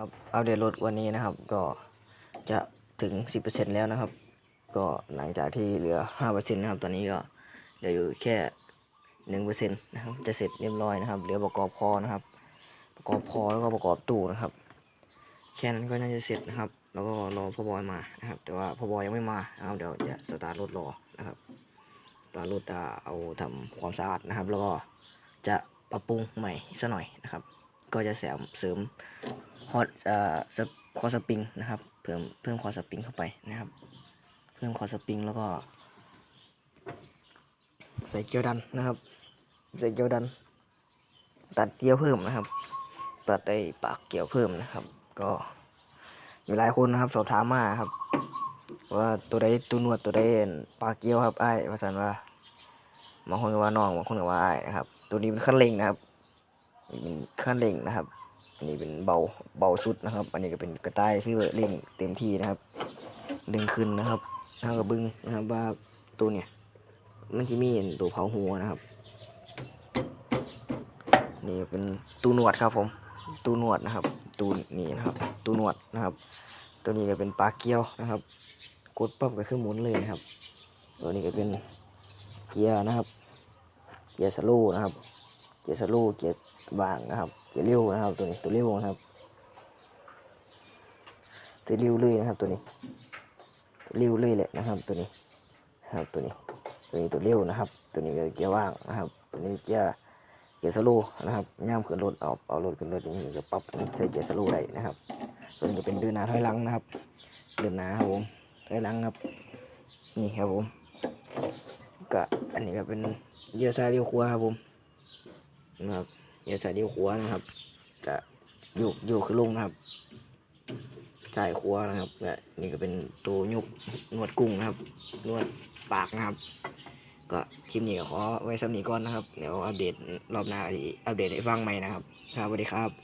ครับอัปเดตรถวันนี้นะครับ ก็จะถึง 10%แล้วนะครับ ก็หลังจากที่เหลือ 5%นะครับ ตอนนี้ก็เหลืออยู่แค่ 1%นะครับ จะเสร็จเรียบร้อยนะครับ เหลือประกอบคอนะครับ ประกอบคอแล้วก็ประกอบตู้นะครับ แค่นั้นก็น่าจะเสร็จนะครับ แล้วก็รอพ่อบอยมานะครับ แต่ว่าพ่อบอยยังไม่มานะครับเดี๋ยวจะสตาร์ทรถรอนะครับ สตาร์ทรถเอาทำความสะอาดนะครับ แล้วก็จะปรับปรุงใหม่สักหน่อยนะครับ ก็จะเสริมเสริม อร์ดเอ่อสคอร์สปริงนะครับ เพิ่มเพิ่มคอร์สปริงเข้าไปนะครับ เพิ่มคอร์สปริงแล้วก็ใส่เกียวดันนะครับ ใส่เกียวดัน ตัดเกียวเพิ่มนะครับ ตัดไอ้ปากเกียวเพิ่มนะครับ ก็มีหลายคนนะครับ สอบถามมาครับ ว่าตัวใดตัวหนวดตัวใดปากเกียวครับไอ้ายว่าสันว่าบางคนก็ว่าน้องบางคนก็ว่าไอ้นะครับ ตัวนี้เป็นขั้นเร่งนะครับเป็นขั้นเร่งนะครับ นนี้เป็นเบาเบาสุดนะครับ อันนี้ก็เป็นกระต่ายคือเร่งเต็มที่นะครับ ดึงขึ้นนะครับเท่ากับบึ้งนะครับว่าตัวเนี่ย มันจะมีตัวเผาหัวนะครับ นี่เป็นตูนวดครับผม ตูนวดนะครับ ตูนี่นะครับ ตูนวดนะครับ ตัวนี้ก็เป็นปลาเกียวนะครับ กดปั๊บก็คือหมุนเลยนะครับ ตัวนี้ก็เป็นเกียร์นะครับ เกียร์สโลนะครับ เกียร์สโลเกียร์ว่างนะครับ เกียร์เร็วนะครับตัวนี้ตัวเร็วนะครับตัวเร็วเลยนะครับตัวนี้ตัวเร็วเลยแหละนะครับตัวนี้นะครับตัวนี้ตัวนี้ตัวเร็วนะครับ ตัวนี้เกียร์ว่างนะครับตัวนี้เกียร์เกียร์สโลนะครับย่ามขึ้นรถเอาเอารถขึ้นรถอย่างนี้ก็ปรับใส่เกียร์สโลได้นะครับตัวนี้ก็เป็นเดินหน้าถอยหลังนะครับเดินหน้าครับผมถอยหลังครับนี่ครับผมก็อันนี้ก็เป็นเยียวซ้ายเยียวขวาครับผมนะครับ เยียวซ้ายเยียวขวนะครับก็โยกโยกขึ้นลงนะครับซ้ายขวนะครับและนี่ก็เป็นตัวยกนวดกุ้งนะครับ นวดปากนะครับ ก็คลิปนี้ขอไว้สำนีก่อนนะครับ เดี๋ยวอัปเดตรอบหน้าอัปเดตให้ฟังใหม่นะครับครับสวัสดีครับ